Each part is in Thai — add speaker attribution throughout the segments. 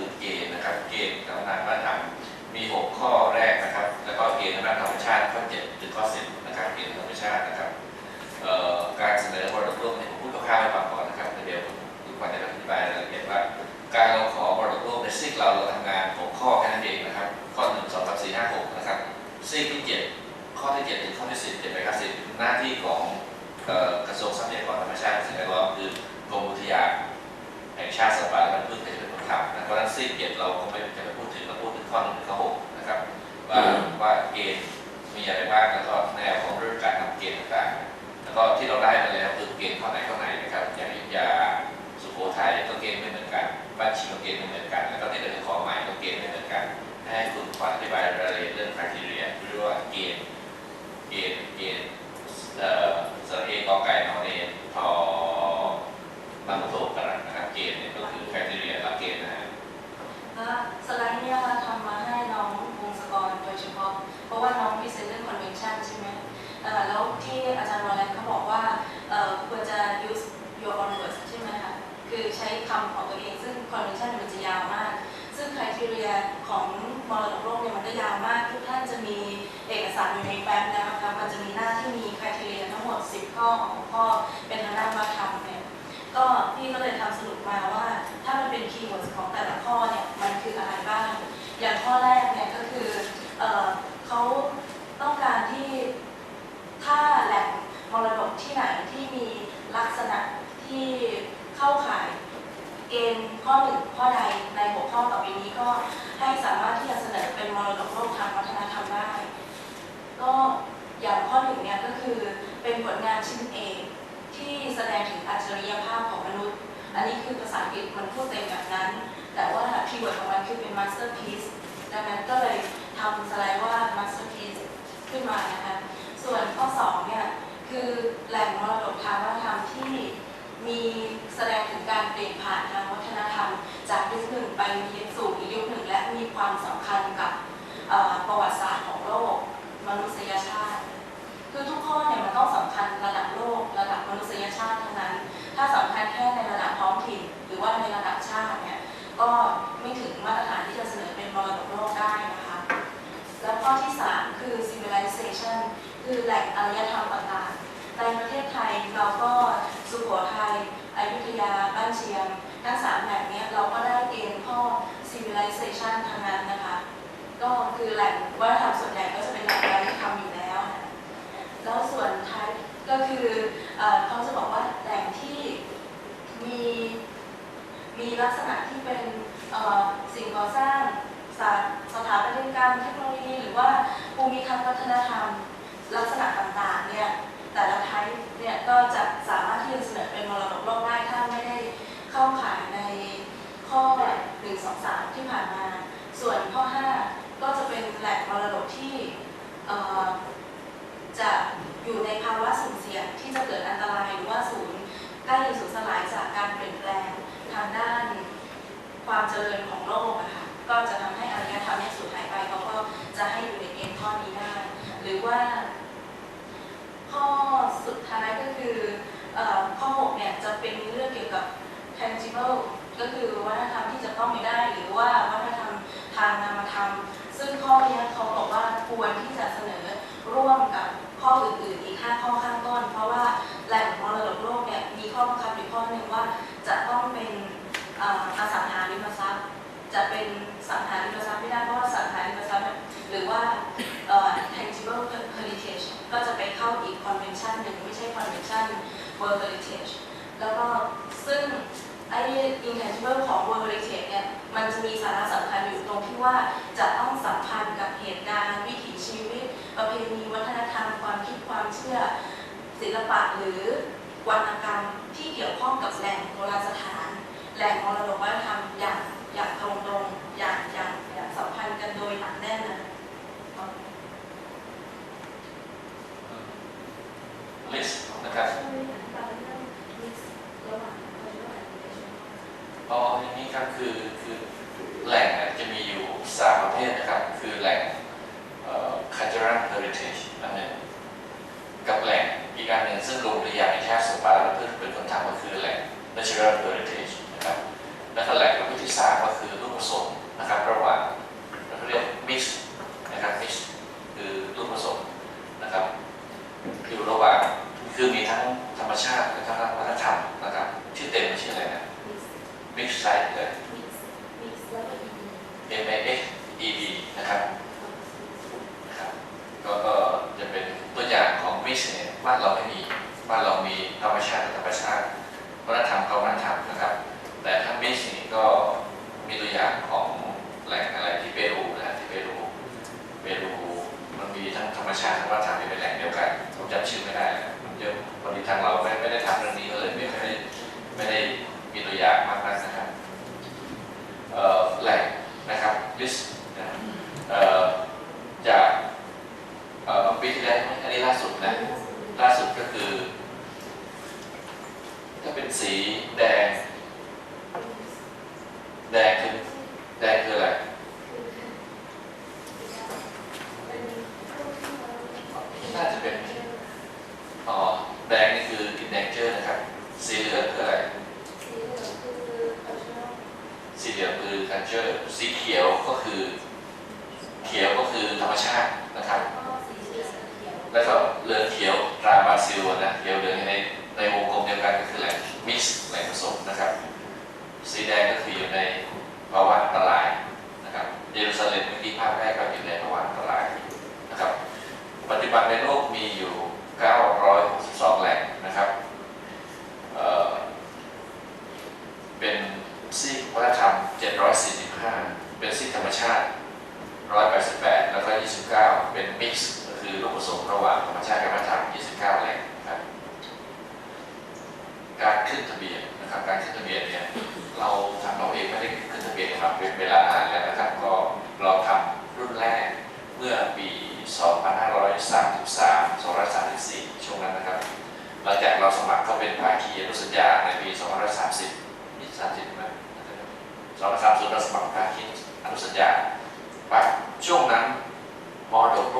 Speaker 1: คือเกณฑ์นะครับ เกณฑ์การพัฒนาวัฒนธรรมมี 6 ข้อแรกนะครับ แล้วก็เกณฑ์ทางด้านธรรมชาติข้อ7ถึงข้อ10นะครับ เกณฑ์ธรรมชาตินะครับการเสนอมรดกโลกเนี่ยผมพูดคร่าวๆให้ฟังก่อนนะครับเดี๋ยวคุณขวัญจะอธิบายรายละเอียดว่า การเราขอมรดกโลกในซีกเราเราทำงาน 6 ข้อแค่นั้นเองนะครับ ข้อ1 2 3 4 5 6นะครับซีกที่7ข้อที่7ถึงข้อที่10เจ็ดไปครับสิบหน้าที่ของกระทรวงทรัพยากรธรรมชาติและสิ่งแวดล้อมคือกรมอุทยานแห่งชาติสัตว์ป่า คนทำนะเพราะฉะนั้นซีกเจ็ดเราก็ไม่จะไม่พูดถึงเราพูดถึงข้อหนึ่งถึงข้อหกนะครับว่าว่าเกณฑ์มีอะไรบ้างแล้วก็แนวของเรื่องการทำเกณฑ์ต่างๆ แล้วก็ที่เราได้มาแล้วคือเกณฑ์ข้อไหนข้อไหนนะครับอย่างอยุธยาสุโขทัยก็เกณฑ์ไม่เหมือนกันบ้านชีก็เกณฑ์ไม่เหมือนกัน แล้วก็ในเรื่องของหมายก็เกณฑ์ไม่เหมือนกัน ให้คุณขวัญอธิบายรายละเอียดเรื่อง criteria หรือว่าเกณฑ์เกณฑ์เกณฑ์เอ่อสระเอกอไก่นอเนนทอบางโทกันนะครับ เกณฑ์เนี่ยก็คือ criteria หลักเกณฑ์นะฮะ
Speaker 2: ก็สไลด์เนี่ยเราทำมาให้น้องวงศกรโดยเฉพาะ เพราะว่าน้องพิเศษเรื่อง convention ใช่ไหมเอ่อแล้วที่อาจารย์วอลเลนเขาบอกว่าเอ่อควรจะ use your own words ใช่ไหมคะ คือใช้คำของตัวเอง ซึ่ง convention มันจะยาวมาก ซึ่ง criteria ของมรดกโลกเนี่ยมันก็ยาวมาก ทุกท่านจะมีเอกสารอยู่ในแฟ้มแล้วนะคะมันจะมีหน้าที่มี criteria ทั้งห มด10ข้อของข้อเป็นทางด้านวัฒนธรรมเนี่ยก็พี่ก็เลยทำสรุปมาว่า ถ้ามันเป็นคีย์เวิร์ดของแต่ละข้อเนี่ยมันคืออะไรบ้าง อย่างข้อแรกเนี่ยก็คือเออเขาต้องการที่ถ้าแหล่งมรดกที่ไหนที่มีลักษณะที่เข้าข่ายเกณฑ์ข้อหนึ่งข้อใดในหัวข้อต่อไปนี้ก็ให้สามารถที่จะเสนอเป็นมรดกโลกทางวัฒนธรรมได้ ก็อย่างข้อหนึ่งเนี่ยก็คือ เป็นผลงานชิ้นเอกที่แสดงถึงอัจฉริยภาพของมนุษย์ อันนี้คือภาษาอังกฤษมันพูดเต็มแบบนั้น แต่ว่าคีย์เวิร์ดของมันคือเป็น masterpiece ดังนั้นก็เลยทำสไลด์ว่า masterpiece ขึ้นมานะคะ ส่วนข้อ2เนี่ยคือแหล่งมรดกทางวัฒนธรรมที่มีแสดงถึงการเปลี่ยนผ่านทางวัฒนธรรม จากยุคหนึ่งไปยุคสู่ยุคหนึ่งและมีความสำคัญกับประวัติศาสตร์ของโลก มนุษย ถ้าสำคัญแค่ในระดับท้องถิ่น หรือว่าในระดับชาติเนี่ยก็ไม่ถึงมาตรฐานที่จะเสนอเป็นมรดกโลกได้นะคะแล้วข้อที่ 3 คือ civilization คือแหล่งอารยธรรมต่างๆในประเทศไทยเราก็สุโขทัยอยุธยาบ้านเชียงทั้งสามแหล่งเนี้ยเราก็ได้เกณฑ์ข้อ civilization ทั้งนั้นนะคะ ก็คือแหล่งวัฒนธรรมส่วนใหญ่ก็จะเป็นแหล่งอารยธรรมอยู่แล้วนะแล้วส่วนท้ายก็คือเขาจะบอกว่าแหล่งที่มี มีลักษณะที่เป็นสิ่งก่อสร้างสถาปัตยกรรมเทคโนโลยี หรือว่าภูมิทัศน์วัฒนธรรม ลักษณะต่างๆเนี่ยแต่ละไทป์เนี่ยก็จะสามารถที่จะเสนอเป็นมรดกโลกได้ถ้าไม่ได้เข้าข่ายในข้อ1 2 3 ที่ผ่านมา ส่วนข้อ 5 ก็จะเป็นแหล่งมรดกที่จะอยู่ในภาวะ ริญของโลกอะค่ะก็จะทำให้อารยธรรมนี่ยสูญหายไปเขาก็จะให้อยู่ในเกณฑ์ข้อนี้ได้ หรือว่า ข้อสุดท้ายก็คืออข้อ6เนี่ยจะเป็นเรื่องเกี่ยวกับ tangible ก็คือวัฒนธรรมที่จะต้องไม่ได้ หรือว่าวัฒนธรรมทางนามธรรม ซึ่งข้อนี้เขาบอกว่าควรที่จะเสนอร่วมกับข้ออื่นๆอีก 5 ข้อข้างต้น เพราะว่าแหล่งมรดกโลกเนี่ยมีข้อบังคับอยู่ข้อหนึ่งว่าจะต้องเป็นอ่ออสังหา จะเป็นสังหาริมทรัพย์ไม่ได้เพราะว่าสังหาริมทรัพย์หรือว่า tangible heritage ก็จะไปเข้าอีก convention หนึ่งไม่ใช่ convention world heritage แล้วก็ซึ่งไอ้ intangible ของ world heritage เนี่ยมันจะมีสาระสำคัญอยู่ตรงที่ว่าจะต้องสัมพันธ์กับเหตุการณ์วิถีชีวิต ประเพณีวัฒนธรรมความคิดความเชื่อศิลปะหรือวรรณกรรมที่เกี่ยวข้องกับแหล่งโบราณสถาน แหล่งมรดกวัฒนธรรม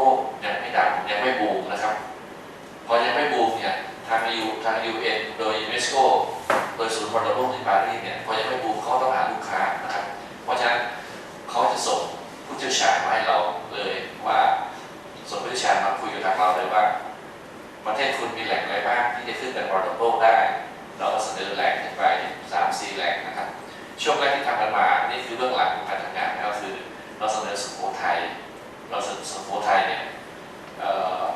Speaker 1: ลยังไม่ดังยังไม่บูมนะครับ พอยังไม่บูมเนี่ยทางยูทางยูเอ็นโดยยูเนสโกโดยศูนย์พันธุ์โลกที่ปารีสเนี่ยพอยังไม่บูมเขาต้องหาลูกค้านะครับ เพราะฉะนั้นเขาจะส่งผู้เชี่ยวชาญมาให้เราเลยว่าส่งผู้เชี่ยวชาญมาคุยกับทางเราเลยว่า ประเทศคุณมีแหล่งอะไรบ้างที่จะขึ้นเป็นมรดกโลกได้ เราก็เสนอแหล่งขึ้นไปสามสี่แหล่งนะครับช่วงแรกที่ทำกันมา นี่คือเบื้องหลังของการทำงานก็คือ เราเสนอสุโขทัย 那是直播台的，呃，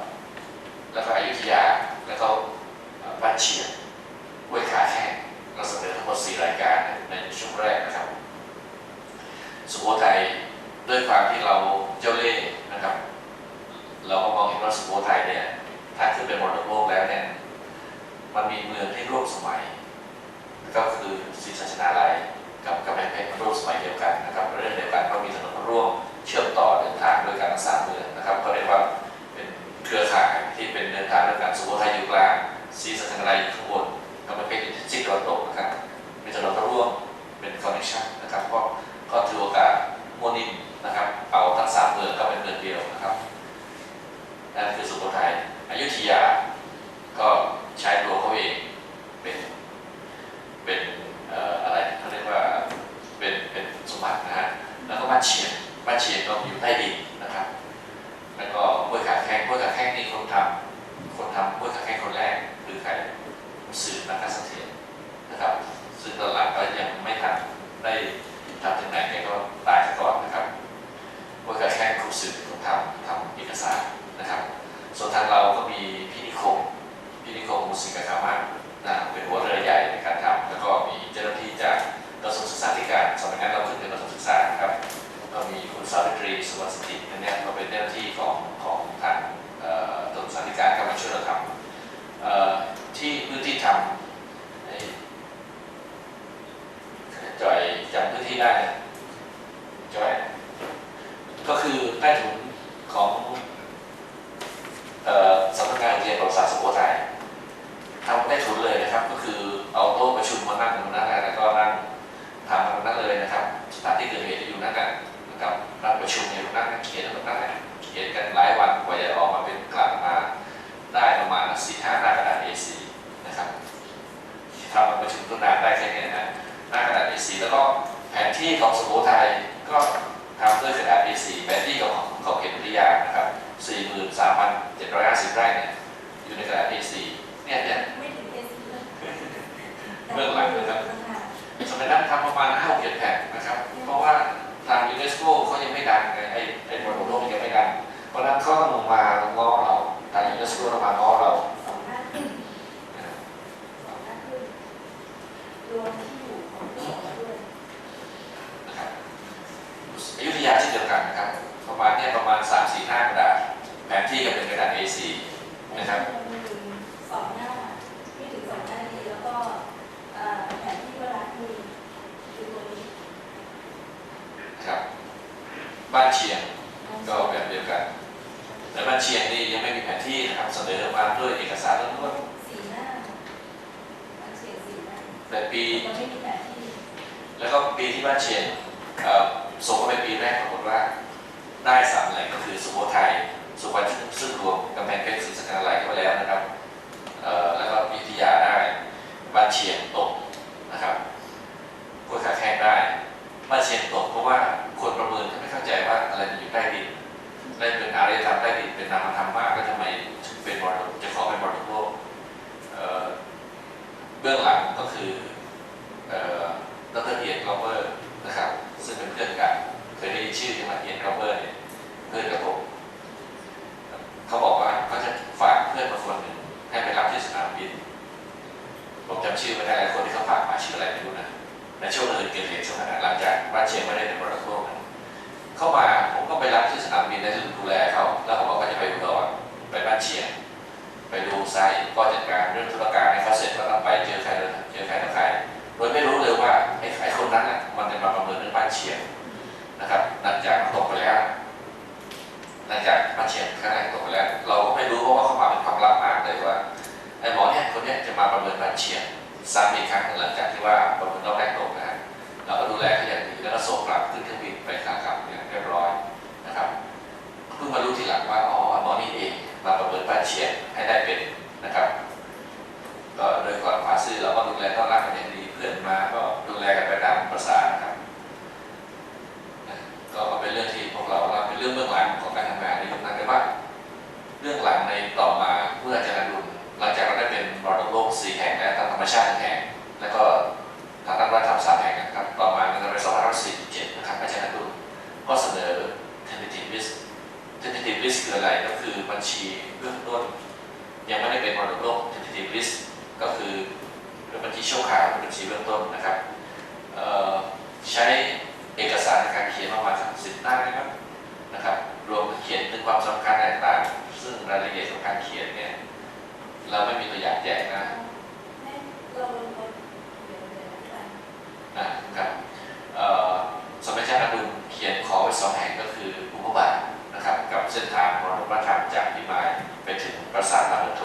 Speaker 1: 那个 UTI. บ้านเชียงก็แบบเดียวกัน แต่บ้านเชียงนี่ยังไม่มีแผนที่นะครับเสนอมาด้วยเอกสารล้วน
Speaker 2: สีหน้ามันเฉียงสีหน้า
Speaker 1: ๆแต่ปี
Speaker 2: ยังไม่มีแผนที่
Speaker 1: แล้วก็ปีที่บ้านเชียงเอ่อส่งเข้าไปปีแรกปรากฏว่าได้สามแหล่งก็คือสุโขทัยสุพรรณซึ่งรวมกำแพงเพชรศรีสะเกษเข้าไปแล้วนะครับเอ่อแล้วก็วิทยาได้บ้านเชียงตกนะครับกล้วยขาแข้งได้บ้านเชียงตกเพราะว่า เชียงไปดูไซต์ก็จัดการเรื่องธุรการให้เขาเสร็จแล้วก็ไปเจอใครเจอใครต่อใครโดยไม่รู้เลยว่าไอ้ไอ้คนนั้นน่ะมันจะมาประเมินเรื่องบ้านเชียงนะครับหลังจากตกไปแล้วหลังจากบ้านเชียงข้างในตกไปแล้ว เราก็ไม่รู้เพราะว่าเขามาเป็นความลับมากเลยว่าไอ้หมอเนี่ยคนเนี้ยจะมาประเมินบ้านเชียงซ้ำอีกครั้งหนึ่งหลังจากที่ว่าประเมินรอบแรกตกนะฮะเราก็ดูแลเขาอย่างดีแล้วก็ส่งกลับขึ้นเครื่องบินไปขากลับอย่างเรียบร้อยนะครับเพิ่งมารู้ทีหลังว่าอ๋อ มาประเมินบ้านเชียงให้ได้เป็นนะครับ ก็โดยความผาซื่อเราก็ดูแลต้อนรับกันอย่างดีเพื่อนมาก็ดูแลกันไปตามภาษานะครับก็เป็นเรื่องที่พวกเราเราเป็นเรื่องเบื้องหลังของการทำงานในยุคนั้นแต่ว่าเรื่องหลังในต่อมาเมื่ออาจารย์ดุลหลังจากเราได้เป็นมรดกโลกสี่แห่งและทางธรรมชาติแห่งแล้วก็ทางด้านวัฒนธรรมสามแห่งนะครับต่อมาในปี2547นะครับอาจารย์ดุลก็เสนอ tentative list tentative list คืออะไรก็คือบัญชี บื้องต้น ยังไม่ได้เป็นมรดกโลก tentative list ก็คือเป็นบัญชีชั่วคราวเป็นบัญชีเบื้องต้นนะครับเอ่อใช้เอกสารในการเขียนประมาณสักสิบหน้านะครับนะครับรวมถึงเขียนถึงความสำคัญต่างๆ ซึ่งรายละเอียดของการเขียนเนี่ยเราไม่มีตัวอย่างแจกนะ
Speaker 2: ให้เราลงบนเดี๋ยวเดี๋ยวกัน
Speaker 1: นะครับเอ่อสมัยอาจารย์อดุลเขียนขอไว้สองแห่งก็คืออุปบาทนะครับ กับเส้นทางมรดกวัฒนธรรมจากพิมาย ไปถึงประสาทตาเบโท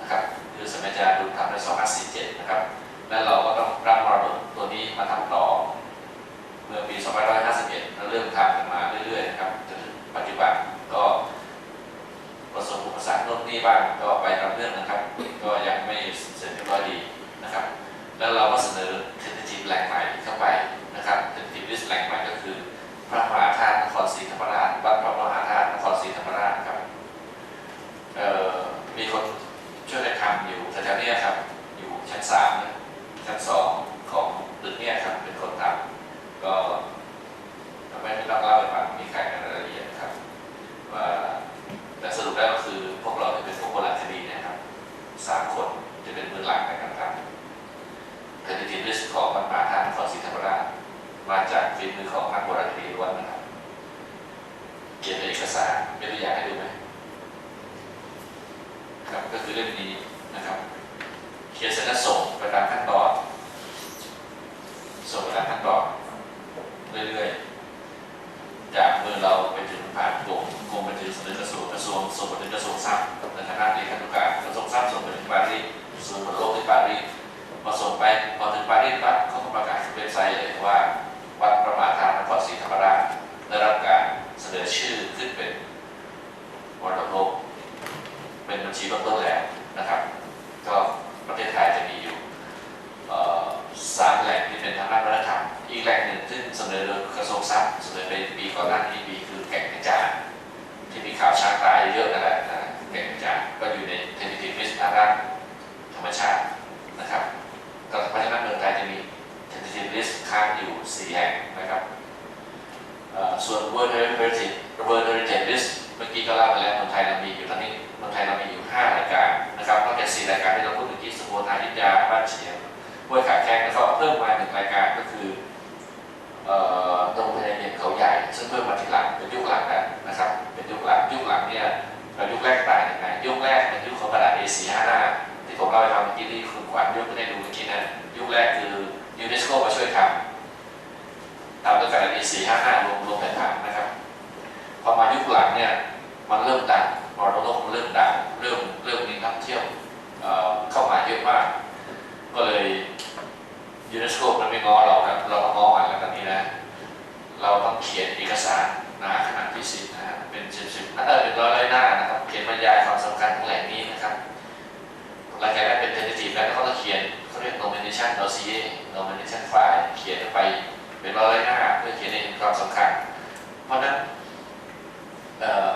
Speaker 1: นะครับคือสมัยจารย์อดุลทำใน 2547 นะครับ และเราก็ต้องรับมรดกตัวนี้มาทำต่อ เมื่อปี 2551 เราเริ่มทำกันมาเรื่อยๆนะครับจนถึงปัจจุบันก็ประสบอุปสรรคโน่นนี่บ้างก็ นะครับส่วน World Heritage World Heritage List เมื่อกี้ก็เล่าไปแล้วคนไทยเรามีอยู่ตอนนี้คนไทยเรามีอยู่ 5 รายการนะครับนอกจาก4รายการที่เราพูดเมื่อกี้สุโขทัยยุทธยาบ้านเฉียงห้วยขาแข้งแล้วก็เพิ่มมาหนึ่งรายการก็คือโรงพยาบาลเขาใหญ่ ซึ่งเพิ่มมาทีหลังเป็นยุคหลังนะนะครับเป็นยุคหลังยุคหลังเนี่ยเรายุคแรกตายยังไงยุคแรกเป็นยุคของกระดาษ A4 ห้าหน้าที่ผมเล่าไปทำเมื่อกี้ที่คุณขวัญยุคได้ดูเมื่อกี้นะยุคแรกคือยูเนสโกมาช่วยทำ มรวมแผนผังนะครับพอมายุคหลังเนี่ยมันเริ่มดังมรดกโลกมันเริ่มดังเริ่มเริ่มมีนักเที่ยวเเข้ามาเยอะมาก ก็เลยยูเนสโกมันไม่ง้อเรานะเราก็ง้อมันแล้วตอนนี้นะเราต้องเขียนเอกสารนาขนาดที่สิบนะฮะเป็นสิบสิบหน้าเป็นร้อยร้อยหน้านะครับเขียนบรรยายความสำคัญของแหล่งนี้นะครับหลังจากนั้นเป็น tentative แล้วเขาก็เขียนเขาเรียก nomination dossier nomination file เขียนไป เป็นร้อยร้อยหน้าเพื่อเขียนในความสำคัญ เพราะนั้นเอ่อ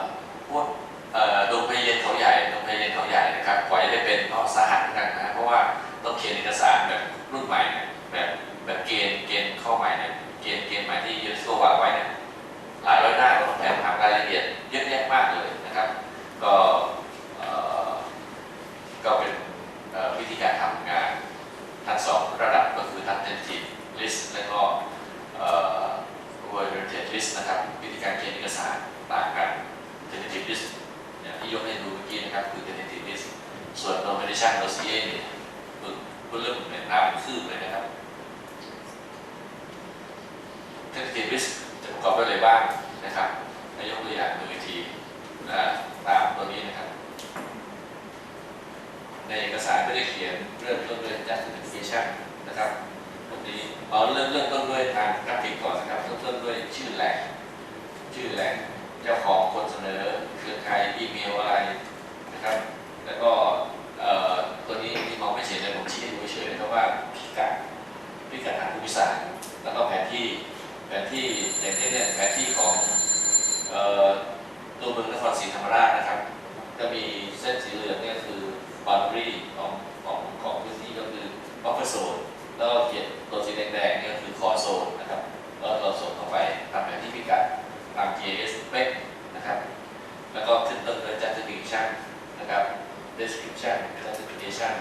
Speaker 1: พวกเอ่อโรงพยาบาลเขาใหญ่โรงพยาบาลเขาใหญ่นะครับกว่าจะได้เป็นเพราะสาหัสเหมือนกันนะเพราะว่าต้องเขียนเอกสารแบบรุ่นใหม่แบบแบบเกณฑ์เกณฑ์ข้อใหม่เนี่ยเกณฑ์เกณฑ์ใหม่ที่ยูเนสโกวางไว้เนี่ยหลายร้อยหน้าเราต้องแผนผังรายละเอียดเยอะแยะมากเลยนะครับ ก็เอ่อก็เป็นเอ่อวิธีการทำงานทั้งสองระดับก็คือทั้ง tentative list และก็เอ่อ World Heritage List นะครับ วิธีการเขียนเอกสารต่างกัน tentative list เนี่ยที่ยกให้ดูเมื่อกี้นะครับคือ tentative list ส่วน nomination dossier เนี่ยคือเพิ่งเริ่มเนี่ยน้ำคืบเลยนะครับ tentative list จะประกอบด้วยอะไรบ้างนะครับนายกตัวอย่างดูอีกทีนะตามตัวนี้นะครับ ในเอกสารไม่ได้เขียนเริ่มต้นด้วย justification นะครับตรงนี้เอาเริ่มเริ่มต้นด้วยทางกราฟิกก่อนนะครับเริ่มต้นด้วยชื่อแหล่งชื่อแหล่งเจ้าของคนเสนอเครือข่ายอีเมลอะไรนะครับ แล้วก็ ว่าพิกัดพิกัดทางภูมิศาสตร์แล้วก็แผนที่แผนที่อย่างเช่นเนี่ยแผนที่ของตัวเมืองนครศรีธรรมราชนะครับ จะมีเส้นสีเหลืองเนี่ยคือ boundary ของของของพื้นที่ก็คือ buffer zone แล้วก็เขียนตัวสีแดงๆเนี่ยคือ core zone นะครับแล้วเราส่งเข้าไปตามแผนที่พิกัดตาม GIS เป๊ะนะครับ แล้วก็ขึ้นต้นด้วย justification นะครับ description justification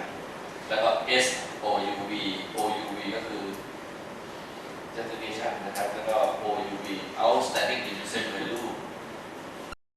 Speaker 1: แล้วก็ S OUV OUV ก็คือ Destination นะครับ แล้วก็ OUV outstanding dimension value